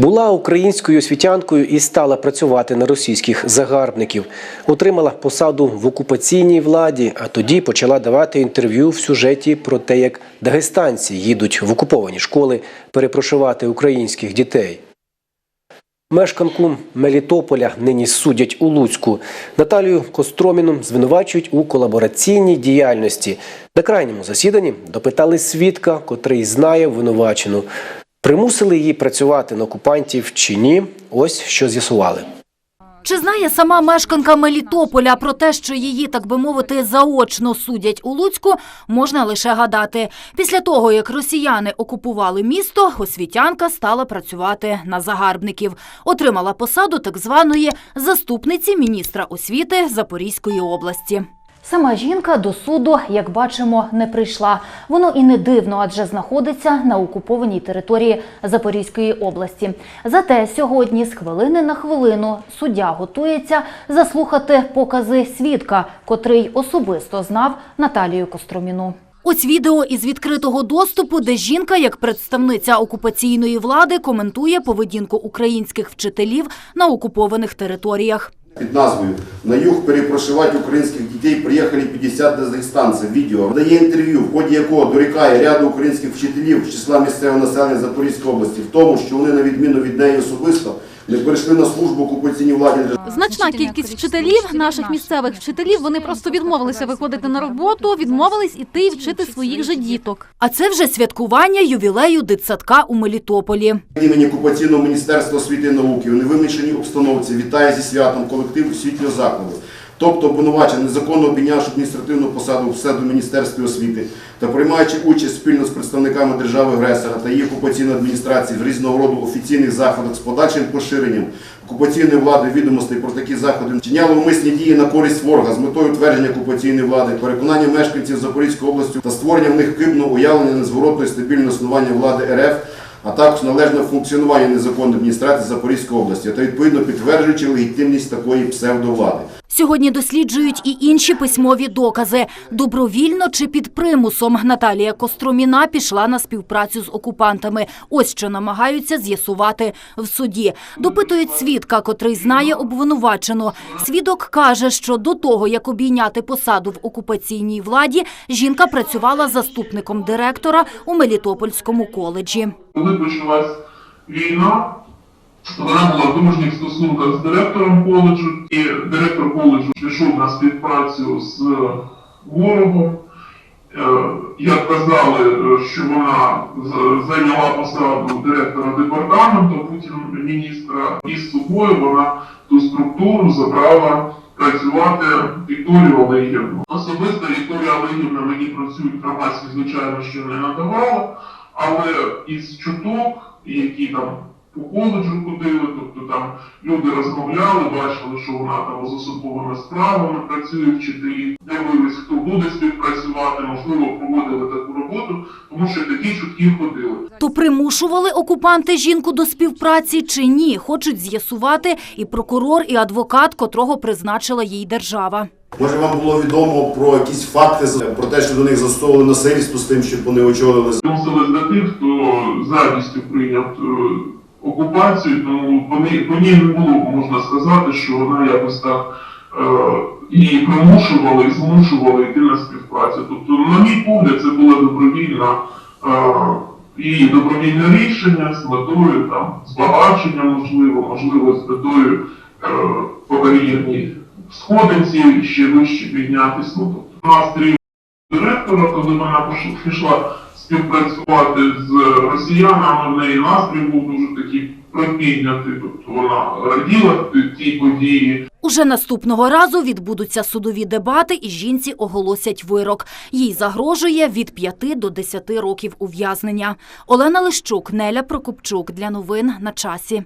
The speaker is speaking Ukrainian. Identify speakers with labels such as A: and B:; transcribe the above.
A: Була українською освітянкою і стала працювати на російських загарбників. Отримала посаду в окупаційній владі, а тоді почала давати інтерв'ю в сюжеті про те, як дагестанці їдуть в окуповані школи перепрошувати українських дітей. Мешканку Мелітополя нині судять у Луцьку. Наталію Костроміну звинувачують у колабораційній діяльності. На крайньому засіданні допитали свідка, котрий знає винувачену. Примусили її працювати на окупантів чи ні? Ось що з'ясували.
B: Чи знає сама мешканка Мелітополя про те, що її, так би мовити, заочно судять у Луцьку, можна лише гадати. Після того, як росіяни окупували місто, освітянка стала працювати на загарбників. Отримала посаду так званої заступниці міністра освіти Запорізької області. Сама жінка до суду, як бачимо, не прийшла. Воно і не дивно, адже знаходиться на окупованій території Запорізької області. Зате сьогодні з хвилини на хвилину суддя готується заслухати покази свідка, котрий особисто знав Наталію Костроміну. Ось відео із відкритого доступу, де жінка, як представниця окупаційної влади, коментує поведінку українських вчителів на окупованих територіях.
C: Під назвою «На юг перепрошивати українських дітей приїхали 50 дагестанців». Відео дає інтерв'ю, в ході якого дорікає ряду українських вчителів з числа місцевого населення Запорізької області в тому, що вони, на відміну від неї особисто, не перейшли на службу окупаційній владі.
D: Значна кількість вчителів, наших місцевих вчителів, вони просто відмовилися виходити на роботу, відмовились іти і вчити своїх же діток.
B: А це вже святкування ювілею дитсадка у Мелітополі.
C: Імені окупаційного міністерства освіти і науки у невимішаній обстановці вітає зі святом колектив освітнього закладу. Тобто обвинувачений незаконно обійнявши адміністративну посаду в псевдоміністерстві освіти та приймаючи участь спільно з представниками держави-агресора та її окупаційної адміністрації в різного роду офіційних заходах з подальшим поширенням окупаційної влади відомостей про такі заходи, вчиняли умисні дії на користь ворога з метою утвердження окупаційної влади, переконання мешканців Запорізької області та створення в них хибного уявлення незворотної стабільного існування влади РФ а також належне функціонування незаконної адміністрації Запорізької області та відповідно підтверджуючи легітимність такої псевдовлади.
B: Сьогодні досліджують і інші письмові докази. Добровільно чи під примусом Наталія Костроміна пішла на співпрацю з окупантами. Ось що намагаються з'ясувати в суді. Допитують свідка, котрий знає обвинувачену. Свідок каже, що до того, як обійняти посаду в окупаційній владі, жінка працювала заступником директора у Мелітопольському коледжі.
E: Коли почалась війна, вона була в дружніх стосунках з директором коледжу, і директор коледжу пішов на співпрацю з ворогом. Е, Як казали, е, що вона зайняла посаду директора департаменту, потім міністра, і з собою вона ту структуру забрала працювати Вікторію Олегівну. Особисто Вікторія Олегівна мені про цю інформацію, звичайно, що не надавала, але із чуток, які там по коледжу ходили, тобто там люди розмовляли, бачили, що вона там з особовими справами працює вчителі, дивились, хто буде співпрацювати, можливо, проводили таку роботу, тому що такі чутки ходили.
B: То примушували окупанти жінку до співпраці чи ні, хочуть з'ясувати і прокурор, і адвокат, котрого призначила їй держава.
C: Може вам було відомо про якісь факти про те, що до них застосовували насильство з тим, щоб вони очолили
E: Відносились до тих, хто з радістю прийняв е, окупацію, тому вони по ній не було, можна сказати, що вона якось так е, її примушували і змушували йти на співпрацю. Тобто, на мій погляд, це було добровільна е, її добровільне рішення з метою там збагачення, можливо, можливо, з метою по кар'єрній сходинці ще вище піднятися. Ну, тобто настрій директора, коли вона пішла співпрацювати з росіянами, в неї настрій був дуже такий припіднятий, тобто вона раділа цій події.
B: Уже наступного разу відбудуться судові дебати і жінці оголосять вирок. Їй загрожує від 5 до 10 років ув'язнення. Олена Лищук, Неля Прокопчук. Для новин на часі.